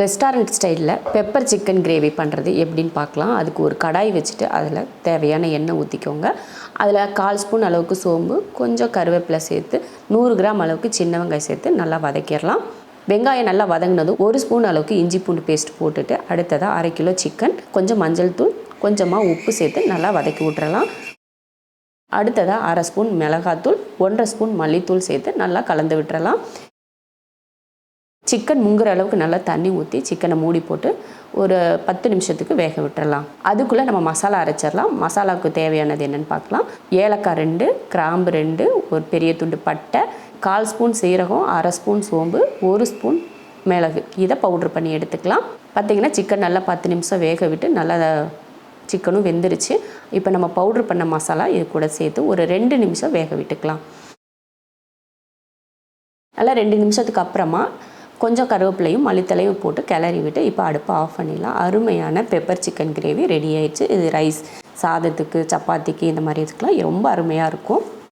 Restaurant ஸ்டைலில் pepper chicken gravy பண்ணுறது எப்படின்னு பார்க்கலாம். அதுக்கு ஒரு கடாய் வச்சுட்டு அதில் தேவையான எண்ணெய் ஊற்றிக்கோங்க. அதில் கால் ஸ்பூன் அளவுக்கு சோம்பு கொஞ்சம் கருவேப்பிலை சேர்த்து நூறு கிராம் அளவுக்கு சின்ன வெங்காயம் சேர்த்து நல்லா வதக்கிடலாம். வெங்காயம் நல்லா வதங்கினதும் ஒரு ஸ்பூன் அளவுக்கு இஞ்சி பூண்டு பேஸ்ட் போட்டுட்டு அடுத்ததாக அரை கிலோ சிக்கன் கொஞ்சம் மஞ்சள் தூள் கொஞ்சமாக உப்பு சேர்த்து நல்லா வதக்கி விட்டுறலாம். அடுத்ததாக அரை ஸ்பூன் மிளகாத்தூள் ஒன்றரை ஸ்பூன் மல்லித்தூள் சேர்த்து நல்லா கலந்து விட்டுறலாம். சிக்கன் முங்குற அளவுக்கு நல்லா தண்ணி ஊற்றி சிக்கனை மூடி போட்டு ஒரு பத்து நிமிஷத்துக்கு வேக விட்டுறலாம். அதுக்குள்ளே நம்ம மசாலா அரைச்சிடலாம். மசாலாவுக்கு தேவையானது என்னென்னு பார்க்கலாம். ஏலக்காய் ரெண்டு கிராம்பு ரெண்டு ஒரு பெரிய துண்டு பட்டை கால் ஸ்பூன் சீரகம் அரை ஸ்பூன் சோம்பு ஒரு ஸ்பூன் மிளகு. இதை பவுட்ரு பண்ணி எடுத்துக்கலாம். பார்த்திங்கன்னா சிக்கன் நல்லா பத்து நிமிஷம் வேக விட்டு நல்லா சிக்கனும் வெந்துருச்சு. இப்போ நம்ம பவுட்ரு பண்ண மசாலா இது கூட சேர்த்து ஒரு ரெண்டு நிமிஷம் வேக விட்டுக்கலாம். நல்லா ரெண்டு நிமிஷத்துக்கு அப்புறமா கொஞ்சம் கருவேப்பிலையும் மல்லித்தலையும் போட்டு கிளறி விட்டு இப்போ அடுப்பை ஆஃப் பண்ணிடலாம். அருமையான பெப்பர் சிக்கன் கிரேவி ரெடி ஆயிடுச்சு. இது ரைஸ் சாதத்துக்கு சப்பாத்திக்கு இந்த மாதிரி இதுக்கெலாம் ரொம்ப அருமையாக இருக்கும்.